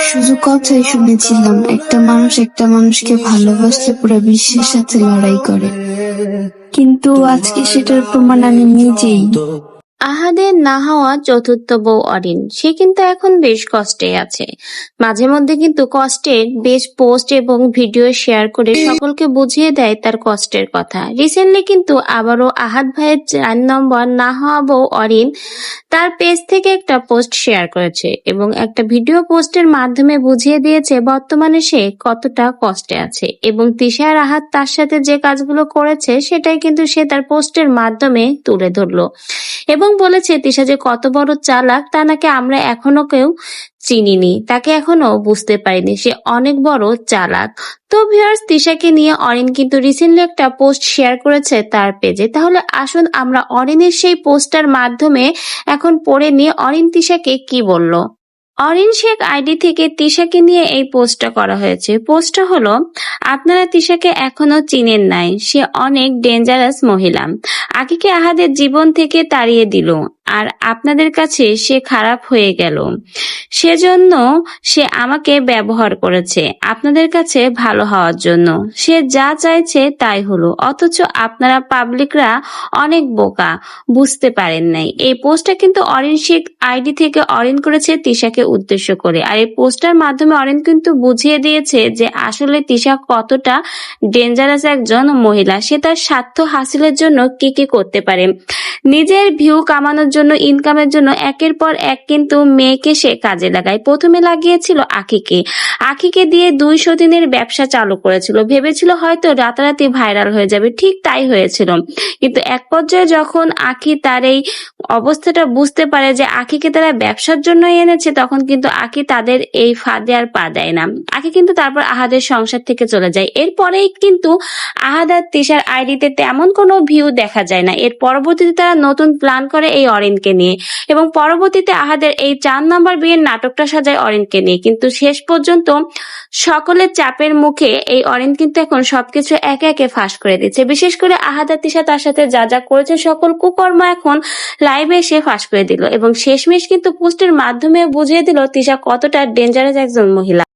শুধু কথাই শুনেছিলাম, একটা মানুষ একটা মানুষকে ভালোবাসলে পুরো বিশ্বের সাথে লড়াই করে। কিন্তু আজকে সেটার প্রমাণ আমি নিজেই। আহাদের না হওয়া চতুর্থ বউ অরিন। সে কিন্তু এখন বেশ কষ্টে আছে। মাঝে মধ্যে কিন্তু কষ্টের বেশ পোস্ট এবং ভিডিও শেয়ার করে সকলকে বুঝিয়ে দেয় তার কষ্টের কথা। রিসেন্টলি কিন্তু আবারও আহাদ ভাইয়ের চার নম্বর না হওয়া বউ অরিন তার পেজ থেকে একটা পোস্ট শেয়ার করেছে এবং একটা ভিডিও পোস্টের মাধ্যমে বুঝিয়ে দিয়েছে বর্তমানে সে কতটা কষ্টে আছে এবং তিশা আর আহাদ তার সাথে যে কাজগুলো করেছে সেটাই কিন্তু সে তার পোস্টের মাধ্যমে তুলে ধরলো। এবং বলেছে, তিশা যে কত বড় চালাক, তা নাকি আমরা এখনও কেউ চিনিনি। তাকে এখনও বুঝতে পারিনি। সে অনেক বড় চালাক। তো ভিউয়ার্স তিশাকে নিয়ে অরিন কিন্তু রিসেন্টলি একটা পোস্ট শেয়ার করেছে তার পেজে তাহলে আসুন আমরা অরিনের সেই পোস্টার মাধ্যমে এখন পড়ে নিয়ে অরিন তিশাকে কি বলল? অরিন শেখ আইডি থেকে তিশাকে নিয়ে এই পোস্টটা করা হয়েছে। পোস্টটা হলো, আপনারা তিশাকে এখনও চিনেন নাই, সে অনেক ডেঞ্জারাস মহিলা। আকিকে আহাদের জীবন থেকে তাড়িয়ে দিল। আর আপনাদের কাছে সে খারাপ হয়ে গেল। সেজন্য সে আমাকে ব্যবহার করেছে আপনাদের কাছে ভালো হওয়ার জন্য। সে যা চাইছে তাই হলো, অথচ আপনারা পাবলিকরা অনেক বোকা, বুঝতে পারেন নাই। এই পোস্টটা কিন্তু অরিন শেখ আইডি থেকে অরিন করেছে তিশাকে উদ্দেশ্য করে। আর এই পোস্টার মাধ্যমে অরিন কিন্তু বুঝিয়ে দিয়েছে যে আসলে তিশা কতটা ডেঞ্জারাস একজন মহিলা, সে তার স্বার্থ হাসিলের জন্য কি কি করতে পারে। নিজের ভিউ কামানোর জন্য ইনকামের জন্য একের পর এক কিন্তু মেয়েকে সে কাজে লাগায়। প্রথমে লাগিয়েছিল আখিকে। আখিকে দিয়ে দুইশো দিনের ব্যবসা চালু করেছিল। ভেবেছিল হয়তো রাতারাতি ভাইরাল হয়ে যাবে। ঠিক তাই হয়েছিল। কিন্তু এক পর্যায়ে যখন আখি তার এই অবস্থাটা বুঝতে পারে যে আখিকে তারা ব্যবসার জন্য এনেছে, তখন কিন্তু আখি তাদের এই ফাঁদে আর পা দেয় না। আখি কিন্তু তারপর আহাদের সংসার থেকে চলে যায়। এরপরেই কিন্তু আহাদ আর তিশার আইডিতে তেমন কোনো ভিউ দেখা যায় না। এর পরবর্তীতে তারা নতুন প্ল্যান করে এই অরিনকে নিয়ে। এবং পরবর্তীতে আহাদের এই চার নম্বর বিয়ের নাটকটা সাজায় অরিনকে নিয়ে। কিন্তু শেষ পর্যন্ত সকলের চাপের মুখে এই অরিন কিন্তু এখন সবকিছু একে একে ফাঁস করে দিচ্ছে। বিশেষ করে আহাদ, তিশা তার সাথে যা যা করেছে, সকল কুকর্ম এখন লাইভে এসে ফাঁস করে দিল। এবং শেষমেশ কিন্তু পোস্টের মাধ্যমে বুঝিয়ে দিল, তিশা কতটা ডেঞ্জারাস একজন মহিলা।